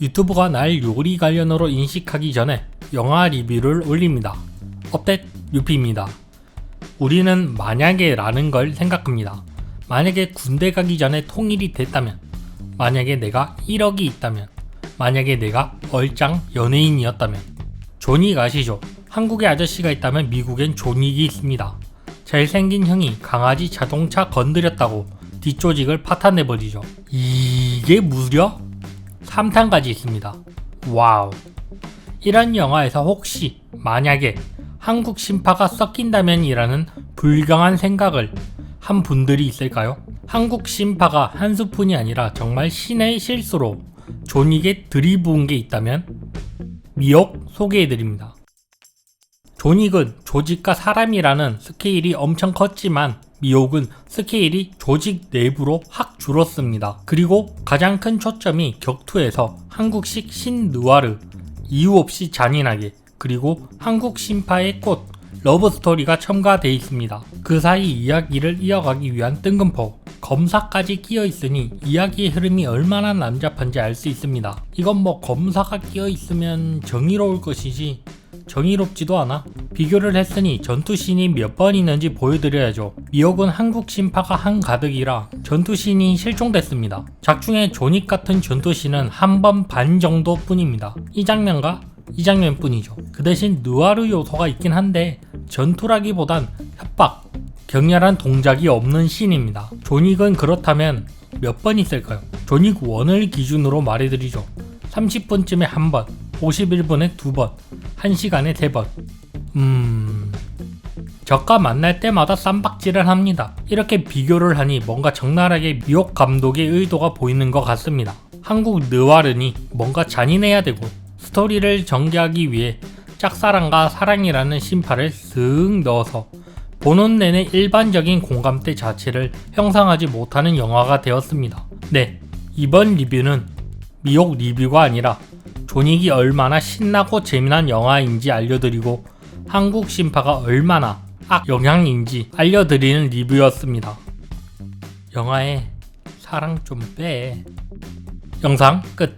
유튜브가 날 요리 관련으로 인식하기 전에 영화 리뷰를 올립니다. 업데이트 유피입니다. 우리는 만약에 라는 걸 생각합니다. 만약에 군대 가기 전에 통일이 됐다면, 만약에 내가 1억이 있다면, 만약에 내가 얼짱 연예인이었다면, 존익 아시죠? 한국에 아저씨가 있다면 미국엔 존익이 있습니다. 잘생긴 형이 강아지 자동차 건드렸다고 뒷조직을 파탄내버리죠. 이게 무려 3탄까지 있습니다. 와우. 이런 영화에서 혹시 만약에 한국 신파가 섞인다면이라는 불경한 생각을 한 분들이 있을까요? 한국 신파가 한 스푼이 아니라 정말 신의 실수로 존익에 들이부은 게 있다면 미역 소개해드립니다. 존익은 조직과 사람이라는 스케일이 엄청 컸지만 미옥은 스케일이 조직 내부로 확 줄었습니다. 그리고 가장 큰 초점이 격투에서 한국식 신느와르 이유 없이 잔인하게 그리고 한국 신파의 꽃 러브 스토리가 첨가되어 있습니다. 그 사이 이야기를 이어가기 위한 뜬금포 검사까지 끼어 있으니 이야기의 흐름이 얼마나 남잡한지 알 수 있습니다. 이건 뭐 검사가 끼어 있으면 정의로울 것이지 정의롭지도 않아. 비교를 했으니 전투신이 몇 번 있는지 보여드려야죠. 미역은 한국 신파가 한가득이라 전투신이 실종됐습니다. 작중에 조닉 같은 전투신은 한 번 반 정도 뿐입니다. 이 장면과 이 장면 뿐이죠. 그 대신 느와르 요소가 있긴 한데 전투라기보단 협박, 격렬한 동작이 없는 신입니다. 조닉은 그렇다면 몇 번 있을까요? 조닉 1을 기준으로 말해드리죠. 30분쯤에 한 번, 51분에 두 번, 1시간에 세 번. 음... 적과 만날 때마다 쌈박질을 합니다. 이렇게 비교를 하니 뭔가 적나라하게 미옥 감독의 의도가 보이는 것 같습니다. 한국 느와르니 뭔가 잔인해야 되고 스토리를 전개하기 위해 짝사랑과 사랑이라는 심파를 쓱 넣어서 보는 내내 일반적인 공감대 자체를 형성하지 못하는 영화가 되었습니다. 네, 이번 리뷰는 미옥 리뷰가 아니라 존익이 얼마나 신나고 재미난 영화인지 알려드리고 한국 심파가 얼마나 악 영향인지 알려드리는 리뷰였습니다. 영화에 사랑 좀 빼. 영상 끝.